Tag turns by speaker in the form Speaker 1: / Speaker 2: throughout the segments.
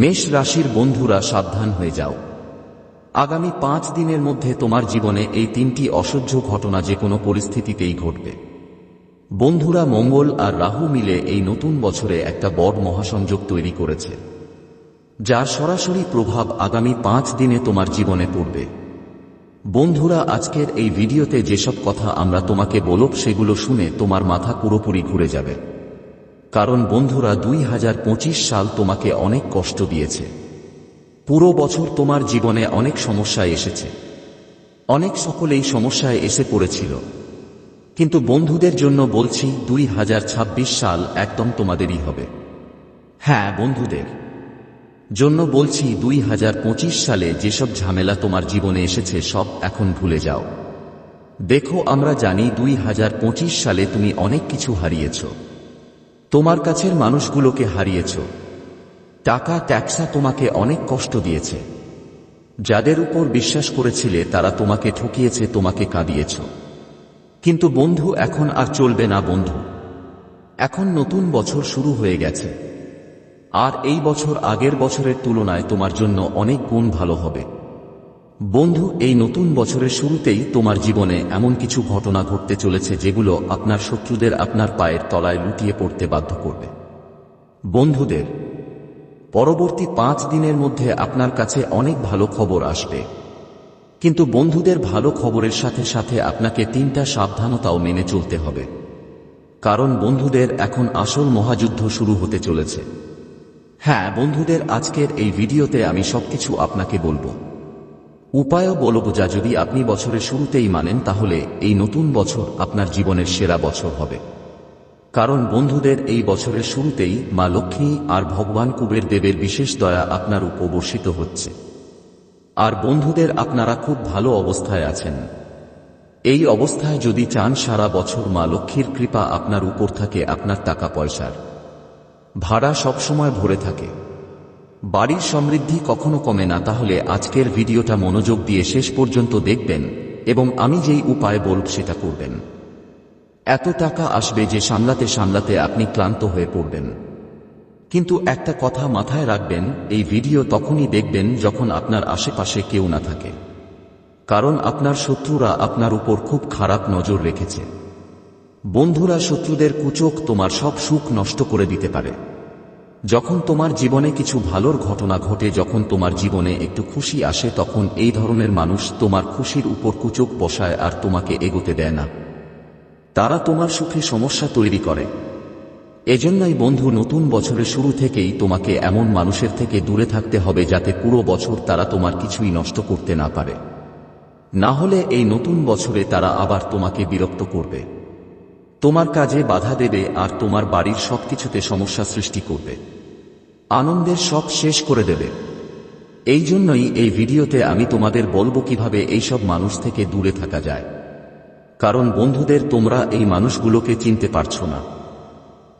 Speaker 1: মেষ রাশির বন্ধুরা সাবধান হয়ে যাও। আগামী পাঁচ দিনের মধ্যে তোমার জীবনে এই তিনটি অসহ্য ঘটনা যে কোনো পরিস্থিতিতেই ঘটবে। বন্ধুরা মঙ্গল আর রাহু মিলে এই নতুন বছরে একটা বড় মহাসংযোগ তৈরি করেছে, যার সরাসরি প্রভাব আগামী পাঁচ দিনে তোমার জীবনে পড়বে। বন্ধুরা, আজকের এই ভিডিওতে যেসব কথা আমরা তোমাকে বলব সেগুলো শুনে তোমার মাথা পুরোপুরি ঘুরে যাবে। কারণ বন্ধুরা দুই হাজার পঁচিশ সাল তোমাকে অনেক কষ্ট দিয়েছে। পুরো বছর তোমার জীবনে অনেক সমস্যায় এসেছে। অনেক সকলেই সমস্যায় এসে পড়েছিল। কিন্তু বন্ধুদের জন্য বলছি দুই হাজার ছাব্বিশ সাল একদম তোমাদেরই হবে। হ্যাঁ বন্ধুদের। জন্য বলছি দুই হাজার পঁচিশ সালে যেসব ঝামেলা তোমার জীবনে এসেছে সব এখন ভুলে যাও। দেখো আমরা জানি দুই হাজার পঁচিশ সালে তুমি অনেক কিছু হারিয়েছ। তোমার কাছের মানুষগুলোকে হারিয়েছ। টাকা, ট্যাক্সা তোমাকে অনেক কষ্ট দিয়েছে। যাদের উপর বিশ্বাস করেছিলে, তারা তোমাকে ঠকিয়েছে, তোমাকে কাঁদিয়েছ। কিন্তু বন্ধু, এখন আর চলবে না বন্ধু। এখন নতুন বছর শুরু হয়ে গেছে। আর এই বছর আগের বছরের তুলনায় তোমার জন্য অনেক গুণ ভালো হবে। বন্ধু, এই নতুন বছরের শুরুতেই তোমার জীবনে এমন কিছু ঘটনা ঘটতে চলেছে যেগুলো আপনার শত্রুদের আপনার পায়ের তলায় লুটিয়ে পড়তে বাধ্য করবে। বন্ধুদের, পরবর্তী পাঁচ দিনের মধ্যে আপনার কাছে অনেক ভালো খবর আসবে। কিন্তু বন্ধুদের ভালো খবরের সাথে সাথে আপনাকে তিনটা সাবধানতাও মেনে চলতে হবে। কারণ বন্ধুদের এখন আসল মহাযুদ্ধ শুরু হতে চলেছে। হ্যাঁ বন্ধুদের আজকের এই ভিডিওতে আমি সবকিছু আপনাকে বলব। উপায়ও বলব যা যদি আপনি বছরের শুরুতেই মানেন, তাহলে এই নতুন বছর আপনার জীবনের সেরা বছর হবে। কারণ বন্ধুদের এই বছরের শুরুতেই মা লক্ষ্মী আর ভগবান কুবের দেবের বিশেষ দয়া আপনার উপর বর্ষিত হচ্ছে। আর বন্ধুদের আপনারা খুব ভালো অবস্থায় আছেন। এই অবস্থায় যদি চান সারা বছর মা লক্ষ্মীর কৃপা আপনার উপর থাকে, আপনার টাকা পয়সার ভাড়া সবসময় ভরে থাকে। বাড়ির সমৃদ্ধি কখনো কমে না, তাহলে আজকের ভিডিওটা মনোযোগ দিয়ে শেষ পর্যন্ত দেখবেন এবং আমি যেই উপায় বলব সেটা করবেন। এত টাকা আসবে যে সামলাতে সামলাতে আপনি ক্লান্ত হয়ে পড়বেন। কিন্তু একটা কথা মাথায় রাখবেন, এই ভিডিও তখনই দেখবেন যখন আপনার আশেপাশে কেউ না থাকে। কারণ আপনার শত্রুরা আপনার উপর খুব খারাপ নজর রেখেছে। বন্ধুরা শত্রুদের কুচোক তোমার সব সুখ নষ্ট করে দিতে পারে। যখন তোমার জীবনে কিছু ভালোর ঘটনা ঘটে, যখন তোমার জীবনে একটু খুশি আসে, তখন এই ধরনের মানুষ তোমার খুশির উপর কুচোক বসায় আর তোমাকে এগোতে দেয় না। তারা তোমার সুখে সমস্যা তৈরি করে। এজন্যই বন্ধু, নতুন বছরের শুরু থেকেই তোমাকে এমন মানুষের থেকে দূরে থাকতে হবে যাতে পুরো বছর তারা তোমার কিছুই নষ্ট করতে না পারে। না হলে এই নতুন বছরে তারা আবার তোমাকে বিরক্ত করবে। তোমার কাজে বাধা দেবে আর তোমার বাড়ির সবকিছুতে সমস্যা সৃষ্টি করবে। আনন্দের সব শেষ করে দেবে। এই জন্যই এই ভিডিওতে আমি তোমাদের বলব কীভাবে এইসব মানুষ থেকে দূরে থাকা যায়। কারণ বন্ধুদের তোমরা এই মানুষগুলোকে চিনতে পারছ না।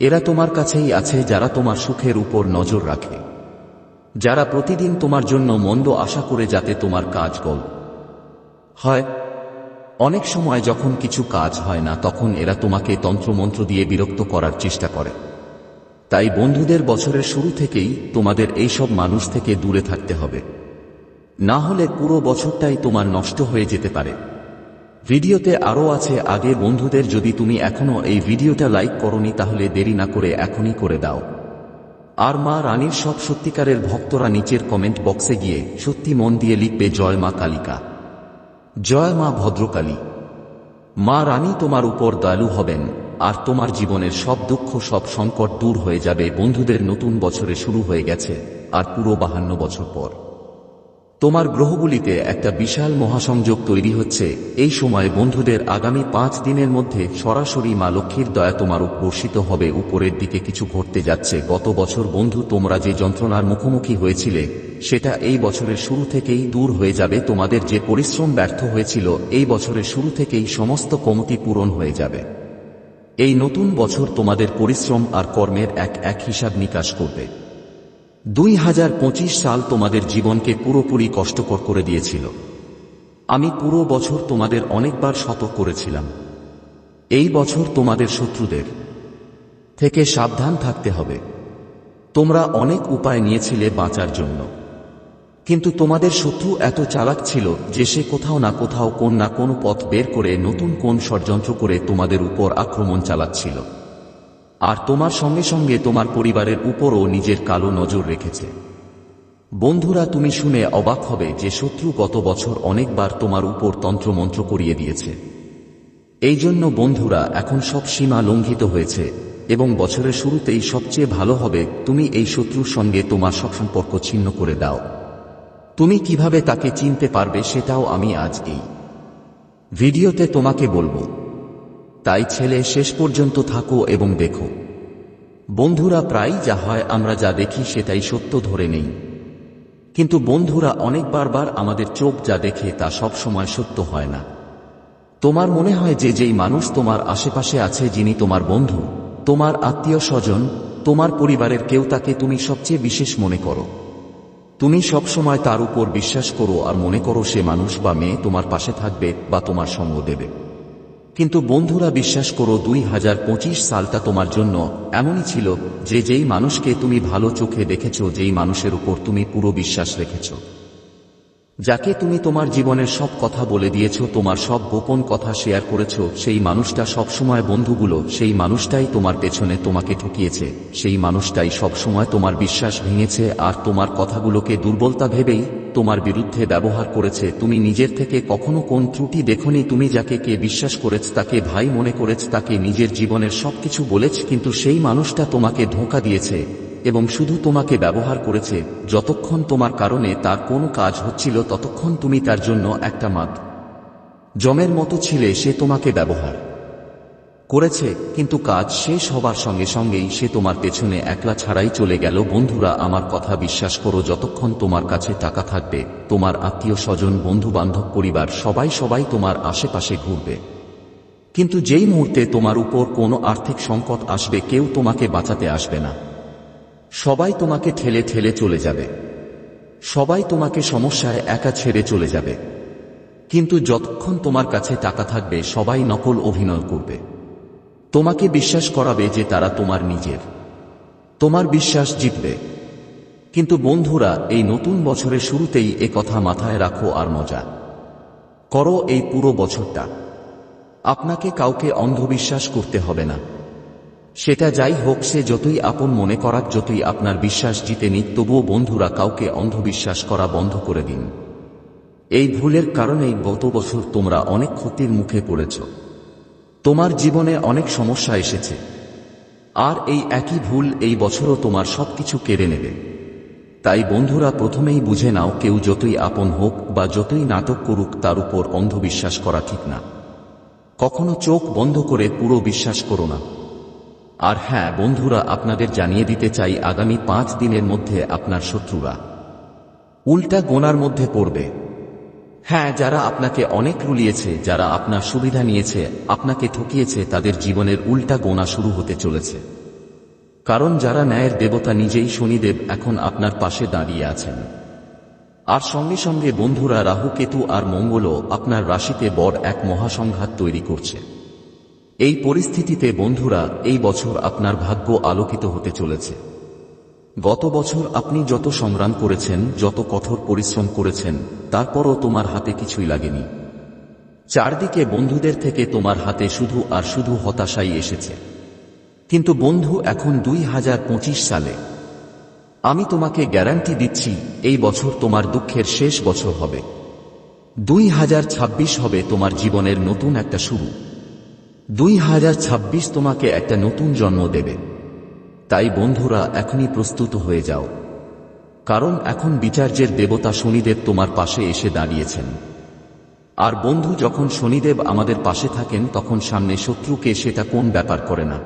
Speaker 1: এরা তোমার কাছেই আছে যারা তোমার সুখের উপর নজর রাখে। যারা প্রতিদিন তোমার জন্য মন্দ আশা করে যাতে তোমার কাজ গল হয়, অনেক সময় যখন কিছু কাজ হয় না তখন এরা তোমাকে তন্ত্রমন্ত্র দিয়ে বিরক্ত করার চেষ্টা করে। তাই বন্ধুদের বছরের শুরু থেকেই তোমাদের এইসব মানুষ থেকে দূরে থাকতে হবে। না হলে পুরো বছরটাই তোমার নষ্ট হয়ে যেতে পারে। ভিডিওতে আরও আছে, আগে বন্ধুদের যদি তুমি এখনও এই ভিডিওটা লাইক করনি তাহলে দেরি না করে এখনই করে দাও। আর মা রানীর সব সত্যিকারের ভক্তরা নিচের কমেন্ট বক্সে গিয়ে সত্যি মন দিয়ে লিখবে, জয় মা কালিকা। জয় মা ভদ্রকালী। মা রানী তোমার উপর দয়ালু হবেন। আর তোমার জীবনের সব দুঃখ, সব সংকট দূর হয়ে যাবে বন্ধুদের নতুন বছরে শুরু হয়ে গেছে আর পুরো বাহান্ন বছর পর। তোমার গ্রহগুলিতে একটা বিশাল মহাসংযোগ তৈরি হচ্ছে। এই সময় বন্ধুদের আগামী পাঁচ দিনের মধ্যে সরাসরি মা লক্ষ্মীর দয়া তোমার বর্ষিত হবে। উপরের দিকে কিছু ঘটতে যাচ্ছে। গত বছর বন্ধু তোমরা যে যন্ত্রণার মুখোমুখি হয়েছিলে, সেটা এই বছরের শুরু থেকেই দূর হয়ে যাবে। তোমাদের যে পরিশ্রম ব্যর্থ হয়েছিল, এই বছরের শুরু থেকেই সমস্ত কমতি পূরণ হয়ে যাবে। এই নতুন বছর তোমাদের পরিশ্রম আর কর্মের এক এক হিসাব নিকাশ করবে। দুই হাজার পঁচিশ সাল তোমাদের জীবনকে পুরোপুরি কষ্টকর করে দিয়েছিল। আমি পুরো বছর তোমাদের অনেকবার সতর্ক করেছিলাম। এই বছর তোমাদের শত্রুদের থেকে সাবধান থাকতে হবে। তোমরা অনেক উপায় নিয়েছিলে বাঁচার জন্য। কিন্তু তোমাদের শত্রু এত চালাক ছিল যে সে কোথাও না কোথাও কোন না কোন পথ বের করে নতুন কোন ষড়যন্ত্র করে তোমাদের উপর আক্রমণ চালাচ্ছিল। আর তোমার সঙ্গে সঙ্গে তোমার পরিবারের উপরও নিজের কালো নজর রেখেছে। বন্ধুরা, তুমি শুনে অবাক হবে যে শত্রু গত বছর অনেকবার তোমার উপর তন্ত্রমন্ত্র করিয়ে দিয়েছে। এই জন্য বন্ধুরা, এখন সব সীমা লঙ্ঘিত হয়েছে এবং বছরের শুরুতেই সবচেয়ে ভালো হবে তুমি এই শত্রুর সঙ্গে তোমার সব সম্পর্ক ছিন্ন করে দাও। তুমি কীভাবে তাকে চিনতে পারবে সেটাও আমি আজ এই ভিডিওতে তোমাকে বলব। তাই ছেলে, শেষ পর্যন্ত থাকো এবং দেখো। বন্ধুরা প্রায় যা হয়, আমরা যা দেখি সেটাই সত্য ধরে নেই। কিন্তু বন্ধুরা, অনেক বারবার আমাদের চোখ যা দেখে তা সব সময় সত্য হয় না। তোমার মনে হয় যে যেই মানুষ তোমার আশেপাশে আছে, যিনি তোমার বন্ধু, তোমার আত্মীয় স্বজন, তোমার পরিবারের কেউ তাকে তুমি সবচেয়ে বিশেষ মনে করো। তুমি সবসময় তার উপর বিশ্বাস করো আর মনে করো সে মানুষ বা মেয়ে তোমার পাশে থাকবে বা তোমার সঙ্গ দেবে। কিন্তু বন্ধুরা বিশ্বাস করো দুই হাজার পঁচিশ সালটা তোমার জন্য এমনই ছিল যে যেই মানুষকে তুমি ভালো চোখে দেখেছ, যেই মানুষের উপর তুমি পুরো বিশ্বাস রেখেছ। যাকে তুমি তোমার জীবনের সব কথা বলে দিয়েছ, তোমার সব গোপন কথা শেয়ার করেছ, সেই মানুষটা সবসময় বন্ধুগুলো, সেই মানুষটাই তোমার পেছনে তোমাকে ঠকিয়েছে, সেই মানুষটাই সবসময় তোমার বিশ্বাস ভেঙেছে, আর তোমার কথাগুলোকে দুর্বলতা ভেবেই তোমার বিরুদ্ধে ব্যবহার করেছে। তুমি নিজের থেকে কখনো কোন ত্রুটি দেখনি, তুমি যাকে কে বিশ্বাস করেছ, তাকে ভাই মনে করেছ, তাকে নিজের জীবনের সবকিছু বলেছ, কিন্তু সেই মানুষটা তোমাকে ধোঁকা দিয়েছে। এবং শুধু তোমাকে ব্যবহার করেছে, যতক্ষণ তোমার কারণে তার কোনো কাজ হচ্ছিল ততক্ষণ তুমি তার জন্য একটা মাত জমের মতো ছিলে সে তোমাকে ব্যবহার করেছে, কিন্তু কাজ শেষ হবার সঙ্গে সঙ্গেই সে তোমার পেছনে একলা ছাড়াই চলে গেল। বন্ধুরা, আমার কথা বিশ্বাস করো, যতক্ষণ তোমার কাছে টাকা থাকবে, তোমার আত্মীয় স্বজন বন্ধু বান্ধব পরিবার, সবাই সবাই তোমার আশেপাশে ঘুরবে। কিন্তু যেই মুহূর্তে তোমার উপর কোনো আর্থিক সংকট আসবে, কেউ তোমাকে বাঁচাতে আসবে না। সবাই তোমাকে ঠেলে ঠেলে চলে যাবে। সবাই তোমাকে সমস্যায় একা ছেড়ে চলে যাবে। কিন্তু যতক্ষণ তোমার কাছে টাকা থাকবে, সবাই নকল অভিনয় করবে। তোমাকে বিশ্বাস করাবে যে তারা তোমার নিজের। তোমার বিশ্বাস জিতবে। কিন্তু বন্ধুরা, এই নতুন বছরের শুরুতেই এ কথা মাথায় রাখো আর মজা। করো এই পুরো বছরটা। আপনাকে কাউকে অন্ধবিশ্বাস করতে হবে না। সেটা যাই হোক, সে যতই আপন মনে করাক, যতই আপনার বিশ্বাস জিতে নিক, তবুও বন্ধুরা কাউকে অন্ধবিশ্বাস করা বন্ধ করে দিন। এই ভুলের কারণেই গত বছর তোমরা অনেক ক্ষতির মুখে পড়েছ। তোমার জীবনে অনেক সমস্যা এসেছে। আর এই একই ভুল এই বছরও তোমার সবকিছু কেড়ে নেবে। তাই বন্ধুরা প্রথমেই বুঝে নাও, কেউ যতই আপন হোক বা যতই নাটক করুক, তার উপর অন্ধবিশ্বাস করা ঠিক না। কখনো চোখ বন্ধ করে পুরো বিশ্বাস করো না। আর হ্যাঁ বন্ধুরা, আপনাদের জানিয়ে দিতে চাই, আগামী পাঁচ দিনের মধ্যে আপনার শত্রুরা। উল্টা গোনার মধ্যে পড়বে। হ্যাঁ যারা আপনাকে অনেক রুলিয়েছে, যারা আপনার সুবিধা নিয়েছে, আপনাকে ঠকিয়েছে, তাদের জীবনের উল্টা গোনা শুরু হতে চলেছে। কারণ যারা ন্যায়ের দেবতা নিজেই শনিদেব, এখন আপনার পাশে দাঁড়িয়ে আছেন। আর সঙ্গে সঙ্গে বন্ধুরা, রাহু, কেতু আর মঙ্গলও আপনার রাশিতে বড় এক মহাসংঘাত তৈরি করছে। এই পরিস্থিতিতে বন্ধুরা, এই বছর আপনার ভাগ্য আলোকিত হতে চলেছে। গত বছর আপনি যত সংগ্রাম করেছেন, যত কঠোর পরিশ্রম করেছেন, তারপরও তোমার হাতে কিছুই লাগেনি। চারদিকে বন্ধুদের থেকে তোমার হাতে শুধু আর শুধু হতাশাই এসেছে। কিন্তু বন্ধু এখন দুই হাজার পঁচিশ সালে। আমি তোমাকে গ্যারান্টি দিচ্ছি, এই বছর তোমার দুঃখের শেষ বছর হবে। দুই হাজার ছাব্বিশ হবে তোমার জীবনের নতুন একটা শুরু। দুই হাজার ছাব্বিশ তোমাকে একটা নতুন জন্ম দেবে। তাই বন্ধুরা, এখনই প্রস্তুত হয়ে যাও। কারণ এখন বিচার্যের দেবতা শনিদেব তোমার পাশে এসে দাঁড়িয়েছেন। আর বন্ধু, যখন শনিদেব আমাদের পাশে থাকেন, তখন সামনে শত্রুকে সেটা কোন ব্যাপার করে না।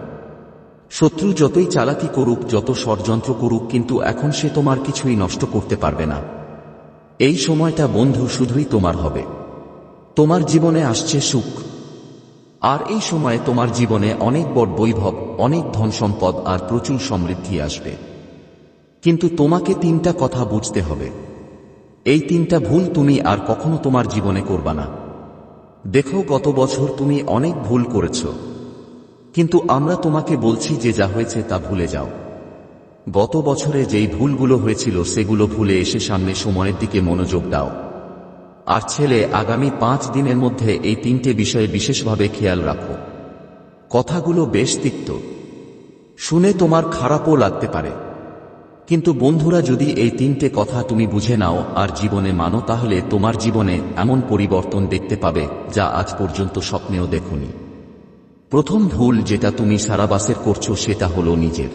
Speaker 1: শত্রু যতই চালাকি করুক, যত ষড়যন্ত্র করুক, কিন্তু এখন সে তোমার কিছুই নষ্ট করতে পারবে না। এই সময়টা বন্ধু শুধুই তোমার হবে। তোমার জীবনে আসছে সুখ। আর এই সময়ে তোমার জীবনে অনেক বড় বৈভব, অনেক ধন সম্পদ আর প্রচুর সমৃদ্ধি আসবে। কিন্তু তোমাকে তিনটা কথা বুঝতে হবে। এই তিনটা ভুল তুমি আর কখনো তোমার জীবনে করবা না। দেখো, গত বছর তুমি অনেক ভুল করেছ। কিন্তু আমরা তোমাকে বলছি যে যা হয়েছে তা ভুলে যাও। গত বছরে যেই ভুলগুলো হয়েছিল, সেগুলো ভুলে এসে সামনে সময়ের দিকে মনোযোগ দাও। আর ছেলে, আগামী পাঁচ দিনের মধ্যে এই তিনটে বিষয়ে বিশেষভাবে খেয়াল রাখো। কথাগুলো বেশ তিক্ত। শুনে তোমার খারাপও লাগতে পারে। কিন্তু বন্ধুরা, যদি এই তিনটে কথা তুমি বুঝে নাও আর জীবনে মানো, তাহলে তোমার জীবনে এমন পরিবর্তন দেখতে পাবে যা আজ পর্যন্ত স্বপ্নেও দেখনি। প্রথম ভুল যেটা তুমি সারাবাসের করছ, সেটা হলো নিজের।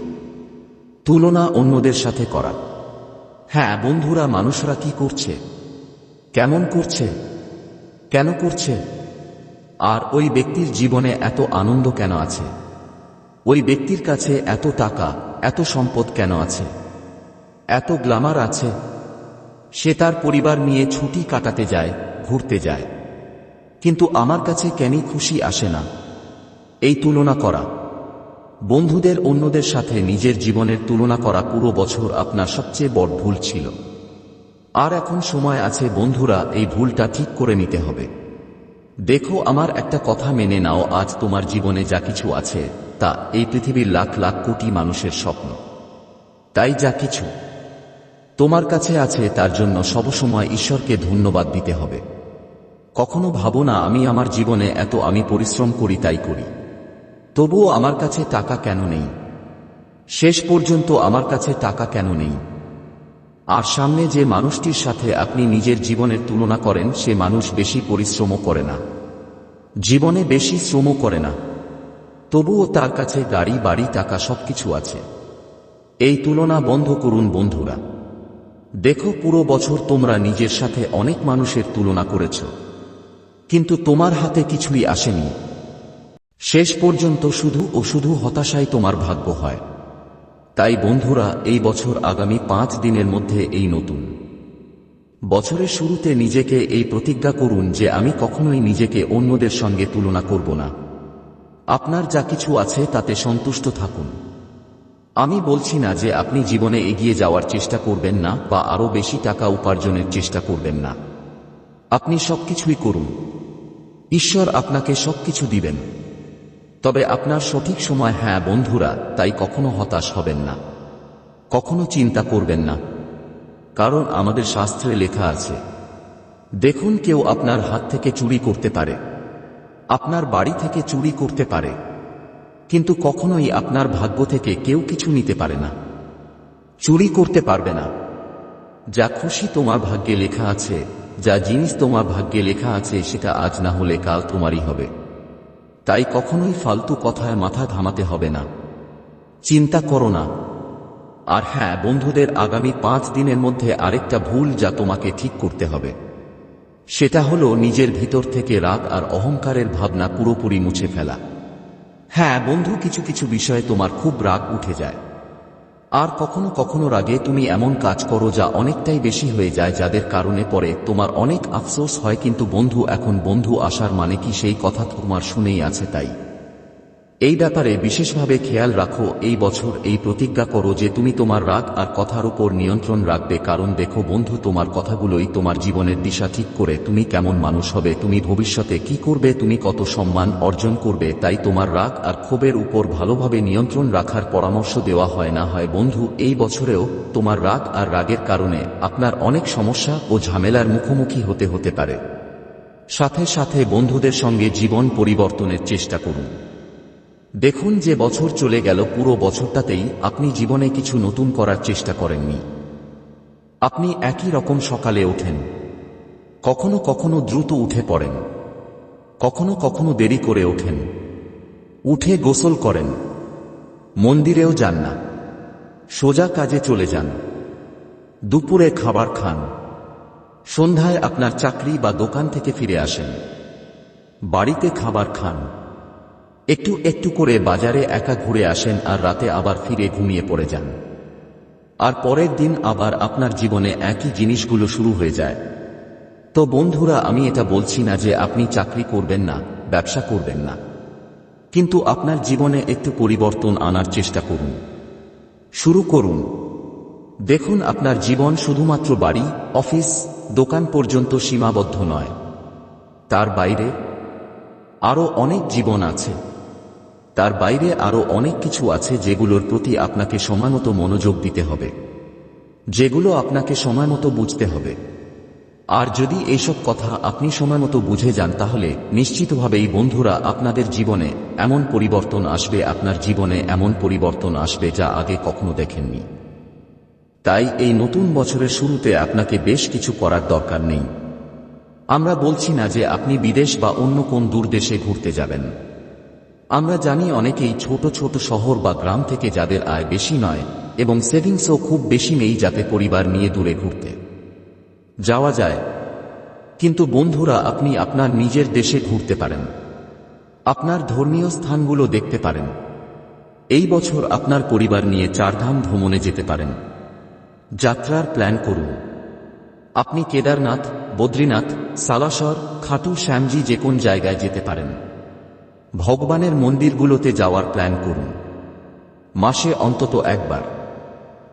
Speaker 1: তুলনা অন্যদের সাথে করা। হ্যাঁ বন্ধুরা, মানুষরা কি করছে? কেমন করছে? কেন করছে? আর ওই ব্যক্তির জীবনে এত আনন্দ কেন আছে? ওই ব্যক্তির কাছে এত টাকা, এত সম্পদ কেন আছে? এত গ্লামার আছে? সে তার পরিবার নিয়ে ছুটি কাটাতে যায়, ঘুরতে যায়। কিন্তু আমার কাছে কেনই খুশি আসে না? এই তুলনা করা। বন্ধুদের অন্যদের সাথে নিজের জীবনের তুলনা করা পুরো বছর আপনার সবচেয়ে বড় ভুল ছিল। আর এখন সময় আছে বন্ধুরা, এই ভুলটা ঠিক করে নিতে হবে। দেখো আমার একটা কথা মেনে নাও, আজ তোমার জীবনে যা কিছু আছে, তা এই পৃথিবীর লাখ লাখ কোটি মানুষের স্বপ্ন। তাই যা কিছু তোমার কাছে আছে, তার জন্য সবসময় ঈশ্বরকে ধন্যবাদ দিতে হবে। কখনো ভাবো না, আমি আমার জীবনে এত আমি পরিশ্রম করি, তাই করি। তবুও আমার কাছে টাকা কেন নেই? শেষ পর্যন্ত আমার কাছে টাকা কেন নেই? আর সামনে যে মানুষটির সাথে আপনি নিজের জীবনের তুলনা করেন, সে মানুষ বেশি পরিশ্রমও করে না। জীবনে বেশি শ্রমও করে না। তবুও তার কাছে গাড়ি, বাড়ি, টাকা সবকিছু আছে। এই তুলনা বন্ধ করুন বন্ধুরা। দেখো পুরো বছর তোমরা নিজের সাথে অনেক মানুষের তুলনা করেছ। কিন্তু তোমার হাতে কিছুই আসেনি। শেষ পর্যন্ত শুধু ও শুধু হতাশাই তোমার ভাগ্য হয়। তাই বন্ধুরা, এই বছর আগামী পাঁচ দিনের মধ্যে এই নতুন। বছরের শুরুতে নিজেকে এই প্রতিজ্ঞা করুন যে আমি কখনোই নিজেকে অন্যদের সঙ্গে তুলনা করব না। আপনার যা কিছু আছে তাতে সন্তুষ্ট থাকুন। আমি বলছি না যে আপনি জীবনে এগিয়ে যাওয়ার চেষ্টা করবেন না বা আরও বেশি টাকা উপার্জনের চেষ্টা করবেন না। আপনি সবকিছুই করুন। ঈশ্বর আপনাকে সবকিছু দিবেন। তবে আপনার সঠিক সময় হ্যাঁ বন্ধুরা, তাই কখনো হতাশ হবেন না। কখনো চিন্তা করবেন না, কারণ আমাদের শাস্ত্রে লেখা আছে, দেখুন কেউ আপনার হাত থেকে চুরি করতে পারে, আপনার বাড়ি থেকে চুরি করতে পারে, কিন্তু কখনোই আপনার ভাগ্য থেকে কেউ কিছু নিতে পারে না, চুরি করতে পারবে না। যা খুশি তোমার ভাগ্যে লেখা আছে, যা জিনিস তোমার ভাগ্যে লেখা আছে, সেটা আজ না হলে কাল তোমারই হবে। তাই কখনোই ফালতু কথায় মাথা ঘামাতে হবে না। চিন্তা করো না। আর হ্যাঁ বন্ধুদের আগামী পাঁচ দিনের মধ্যে আরেকটা ভুল যা তোমাকে ঠিক করতে হবে। সেটা হলো নিজের ভিতর থেকে রাগ আর অহংকারের ভাবনা পুরোপুরি মুছে ফেলা। হ্যাঁ বন্ধু, কিছু কিছু বিষয়ে তোমার খুব রাগ উঠে যায়। আর কখনো কখনো রাগে তুমি এমন কাজ করো যা অনেকটাই বেশি হয়ে যায় যাদের কারণে পরে তোমার অনেক আফসোস হয়, কিন্তু বন্ধু এখন বন্ধু আসার মানে কি সেই কথা তোমার শুনেই আছে তাই। এই ব্যাপারে বিশেষভাবে খেয়াল রাখো, এই বছর এই প্রতিজ্ঞা করো যে তুমি তোমার রাগ আর কথার উপর নিয়ন্ত্রণ রাখবে, কারণ দেখো বন্ধু, তোমার কথাগুলোই তোমার জীবনের দিশা ঠিক করে তুমি কেমন মানুষ হবে, তুমি ভবিষ্যতে কি করবে, তুমি কত সম্মান অর্জন করবে, তাই তোমার রাগ আর ক্ষোভের উপর ভালোভাবে নিয়ন্ত্রণ রাখার পরামর্শ দেওয়া হয় না। হয় বন্ধু, এই বছরেও তোমার রাগ আর রাগের কারণে আপনার অনেক সমস্যা ও ঝামেলার মুখোমুখি হতে হতে পারে। সাথে সাথে বন্ধুদের সঙ্গে জীবন পরিবর্তনের চেষ্টা করুন। দেখুন যে বছর চলে গেল, পুরো বছরটাতেই আপনি জীবনে কিছু নতুন করার চেষ্টা করেননি। আপনি একই রকম সকালে ওঠেন। কখনো কখনো দ্রুত উঠে পড়েন। কখনো কখনো দেরি করে ওঠেন। উঠে গোসল করেন। মন্দিরেও যান না। সোজা কাজে চলে যান। দুপুরে খাবার খান। সন্ধ্যায় আপনার চাকরি বা দোকান থেকে ফিরে আসেন। বাড়িতে খাবার খান। একটু একটু করে বাজারে একা ঘুরে আসেন আর রাতে আবার ফিরে ঘুমিয়ে পড়ে যান। আর পরের দিন আবার আপনার জীবনে একই জিনিসগুলো শুরু হয়ে যায়। তো বন্ধুরা, আমি এটা বলছি না যে আপনি চাকরি করবেন না, ব্যবসা করবেন না। কিন্তু আপনার জীবনে একটু পরিবর্তন আনার চেষ্টা করুন। শুরু করুন। দেখুন, আপনার জীবন শুধুমাত্র বাড়ি, অফিস, দোকান পর্যন্ত সীমাবদ্ধ নয়। তার বাইরে আরও অনেক জীবন আছে। তার বাইরে আরও অনেক কিছু আছে যেগুলোর প্রতি আপনাকে সময়মতো মনোযোগ দিতে হবে। যেগুলো আপনাকে সময়মতো বুঝতে হবে। আর যদি এইসব কথা আপনি সময়মতো বুঝে যান, তাহলে নিশ্চিতভাবেই বন্ধুরা, আপনাদের জীবনে এমন পরিবর্তন আসবে, আপনার জীবনে এমন পরিবর্তন আসবে যা আগে কখনো দেখেননি। তাই এই নতুন বছরের শুরুতে আপনাকে বেশ কিছু করার দরকার নেই। আমরা বলছি না যে আপনি বিদেশ বা অন্য কোন দূর দেশে ঘুরতে যাবেন। আমরা জানি অনেকেই ছোট ছোট শহর বা গ্রাম থেকে যাদের আয় বেশি নয় এবং সেভিংসও খুব বেশি নেই যাতে পরিবার নিয়ে দূরে ঘুরতে। যাওয়া যায়। কিন্তু বন্ধুরা, আপনি আপনার নিজের দেশে ঘুরতে পারেন। আপনার ধর্মীয় স্থানগুলো দেখতে পারেন। এই বছর আপনার পরিবার নিয়ে চারধাম ভ্রমণে যেতে পারেন। যাত্রার প্ল্যান করুন। আপনি কেদারনাথ, বদ্রীনাথ, সালাসর, খাটু, শ্যামজি যে কোন জায়গায় যেতে পারেন। ভগবানের মন্দিরগুলোতে যাওয়ার প্ল্যান করুন। মাসে অন্তত একবার।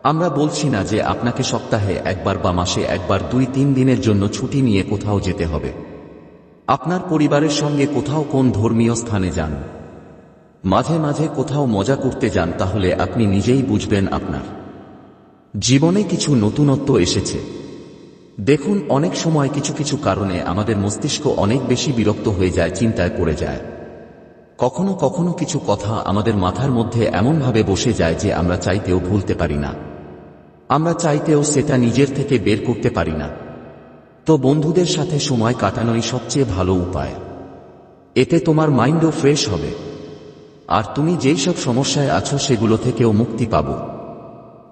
Speaker 1: আমরা বলছি না যে আপনাকে সপ্তাহে একবার বা মাসে একবার দুই তিন দিনের জন্য ছুটি নিয়ে কোথাও যেতে হবে। আপনার পরিবারের সঙ্গে কোথাও কোন ধর্মীয় স্থানে যান। মাঝে মাঝে কোথাও মজা করতে যান তাহলে আপনি নিজেই বুঝবেন আপনার। জীবনে কিছু নতুনত্ব এসেছে। দেখুন, অনেক সময় কিছু কিছু কারণে আমাদের মস্তিষ্ক অনেক বেশি বিরক্ত হয়ে যায়, চিন্তায় পড়ে যায়। কখনো কখনো কিছু কথা আমাদের মাথার মধ্যে এমনভাবে বসে যায় যে আমরা চাইতেও ভুলতে পারি না। আমরা চাইতেও সেটা নিজের থেকে বের করতে পারি না। তো বন্ধুদের সাথে সময় কাটানোই সবচেয়ে ভালো উপায়। এতে তোমার মাইন্ডও ফ্রেশ হবে। আর তুমি যেই সব সমস্যায় আছো সেগুলো থেকেও মুক্তি পাব।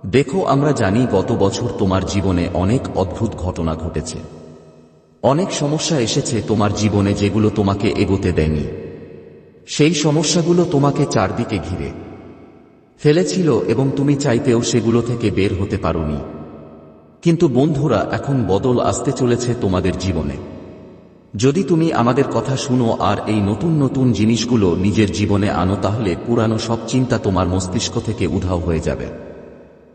Speaker 1: দেখো, আমরা জানি গত বছর তোমার জীবনে অনেক অদ্ভুত ঘটনা ঘটেছে। অনেক সমস্যা এসেছে তোমার জীবনে যেগুলো তোমাকে এগোতে দেয়নি। সেই সমস্যাগুলো তোমাকে চারদিকে ঘিরে ফেলেছিল এবং তুমি চাইতেও সেগুলো থেকে বের হতে পারোনি। কিন্তু বন্ধুরা, এখন বদল আসতে চলেছে তোমাদের জীবনে। যদি তুমি আমাদের কথা শুনো আর এই নতুন নতুন জিনিসগুলো নিজের জীবনে আনো, তাহলে পুরানো সব চিন্তা তোমার মস্তিষ্ক থেকে উধাও হয়ে যাবে।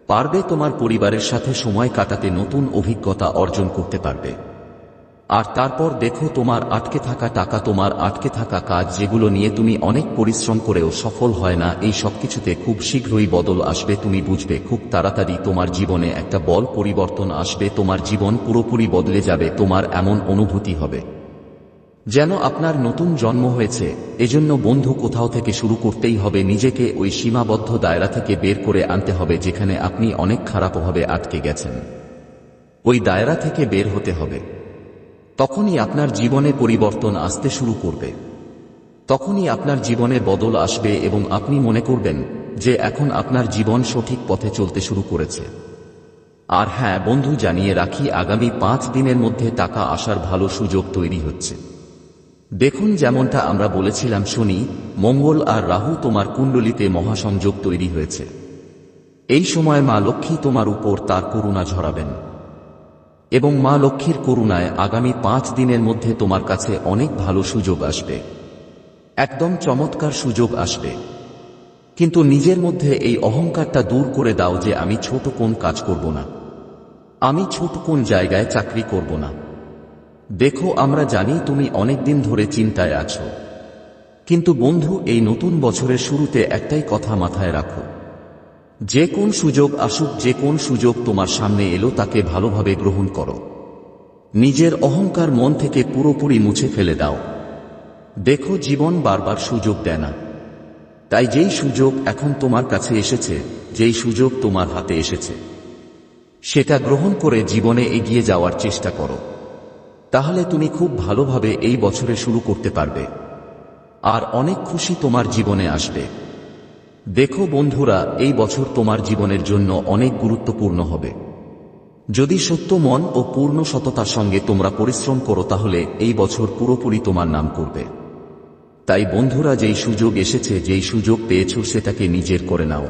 Speaker 1: পারবে তোমার পরিবারের সাথে সময় কাটাতে নতুন অভিজ্ঞতা অর্জন করতে পারবে। আর তারপর দেখো তোমার আটকে থাকা টাকা, তোমার আটকে থাকা কাজ যেগুলো নিয়ে তুমি অনেক পরিশ্রম করেও সফল হয় না, এই সব কিছুতে খুব শীঘ্রই বদল আসবে, তুমি বুঝবে, খুব তাড়াতাড়ি তোমার জীবনে একটা বল পরিবর্তন আসবে, তোমার জীবন পুরোপুরি বদলে যাবে, তোমার এমন অনুভূতি হবে। যেন আপনার নতুন জন্ম হয়েছে, এজন্য বন্ধু কোথাও থেকে শুরু করতেই হবে, নিজেকে ওই সীমাবদ্ধ দায়রা থেকে বের করে আনতে হবে, যেখানে আপনি অনেক খারাপভাবে আটকে গেছেন। ওই দায়রা থেকে বের হতে হবে। তখনই আপনার জীবনে পরিবর্তন আসতে শুরু করবে। তখনই আপনার জীবনে বদল আসবে এবং আপনি মনে করবেন যে এখন আপনার জীবন সঠিক পথে চলতে শুরু করেছে। আর হ্যাঁ বন্ধু, জানিয়ে রাখি, আগামী পাঁচ দিনের মধ্যে টাকা আসার ভালো সুযোগ তৈরি হচ্ছে। দেখুন, যেমনটা আমরা বলেছিলাম, শনি, মঙ্গল আর রাহু তোমার কুণ্ডলিতে মহাসংযোগ তৈরি হয়েছে। এই সময় মা লক্ষ্মী তোমার উপর তার করুণা ঝরাবেন। এবং মা লক্ষ্মীর করুণায় আগামী পাঁচ দিনের মধ্যে তোমার কাছে অনেক ভালো সুযোগ আসবে। একদম চমৎকার সুযোগ আসবে। কিন্তু নিজের মধ্যে এই অহংকারটা দূর করে দাও যে আমি ছোট কোন কাজ করব না। আমি ছোট কোন জায়গায় চাকরি করব না। দেখো, আমরা জানি তুমি অনেকদিন ধরে চিন্তায় আছো। কিন্তু বন্ধু, এই নতুন বছরের শুরুতে একটাই কথা মাথায় রাখো। যে কোন সুযোগ আসুক, যে কোন সুযোগ তোমার সামনে এলো, তাকে ভালোভাবে গ্রহণ করো। নিজের অহংকার মন থেকে পুরোপুরি মুছে ফেলে দাও। দেখো, জীবন বারবার সুযোগ দেয় না। তাই যেই সুযোগ এখন তোমার কাছে এসেছে, যেই সুযোগ তোমার হাতে এসেছে, সেটা গ্রহণ করে জীবনে এগিয়ে যাওয়ার চেষ্টা করো। তাহলে তুমি খুব ভালোভাবে এই বছরে শুরু করতে পারবে। আর অনেক খুশি তোমার জীবনে আসবে। দেখো বন্ধুরা, এই বছর তোমার জীবনের জন্য অনেক গুরুত্বপূর্ণ হবে। যদি সত্য মন ও পূর্ণ সততার সঙ্গে তোমরা পরিশ্রম করো, তাহলে এই বছর পুরোপুরি তোমার নাম করবে। তাই বন্ধুরা, যেই সুযোগ এসেছে, যেই সুযোগ পেয়েছ, সেটাকে নিজের করে নাও।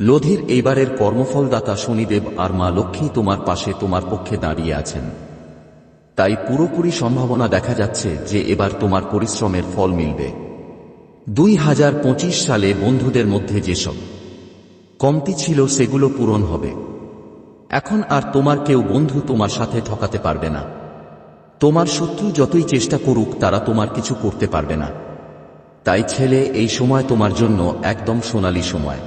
Speaker 1: লোধির এইবারের কর্মফলদাতা শনিদেব আর মা লক্ষ্মী তোমার পাশে, তোমার পক্ষে দাঁড়িয়ে আছেন। তাই পুরোপুরি সম্ভাবনা দেখা যাচ্ছে যে এবার তোমার পরিশ্রমের ফল মিলবে। দুই হাজার পঁচিশ সালে বন্ধুদের মধ্যে যেসব কমতি ছিল, সেগুলো পূরণ হবে। এখন আর তোমার কেউ বন্ধু তোমার সাথে ঠকাতে পারবে না। তোমার শত্রু যতই চেষ্টা করুক, তারা তোমার কিছু করতে পারবে না। তাই ছেলে, এই সময় তোমার জন্য একদম সোনালি সময়।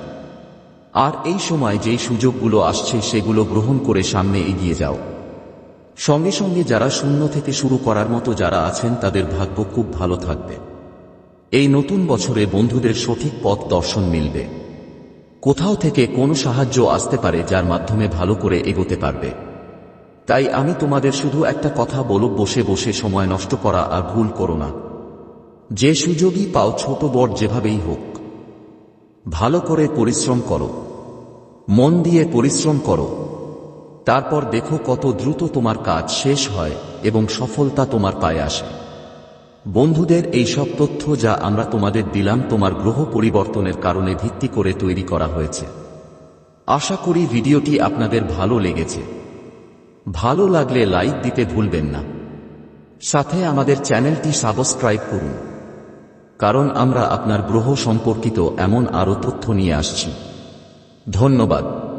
Speaker 1: আর এই সময় যেই সুযোগগুলো আসছে, সেগুলো গ্রহণ করে সামনে এগিয়ে যাও। সঙ্গে সঙ্গে যারা শূন্য থেকে শুরু করার মতো যারা আছেন, তাদের ভাগ্য খুব ভালো থাকবে। এই নতুন বছরে বন্ধুদের সঠিক পথ দর্শন মিলবে। কোথাও থেকে কোনো সাহায্য আসতে পারে যার মাধ্যমে ভালো করে এগোতে পারবে। তাই আমি তোমাদের শুধু একটা কথা বলো, বসে বসে সময় নষ্ট করা আর ভুল করো না। যে সুযোগই পাও ছোট বড় যেভাবেই হোক। ভালো করে পরিশ্রম করো। মন দিয়ে পরিশ্রম করো। তারপর দেখো কত দ্রুত তোমার কাজ শেষ হয় এবং সফলতা তোমার পায়ে আসে। বন্ধুদের এই সব তথ্য যা আমরা তোমাদের দিলাম তোমার গ্রহ পরিবর্তনের কারণে ভিত্তি করে তৈরি করা হয়েছে। আশা করি ভিডিওটি আপনাদের ভালো লেগেছে। ভালো লাগলে লাইক দিতে ভুলবেন না। সাথে আমাদের চ্যানেলটি সাবস্ক্রাইব করুন। কারণ আমরা আপনার গ্রহ সম্পর্কিত এমন আরও তথ্য নিয়ে আসছি। ধন্যবাদ।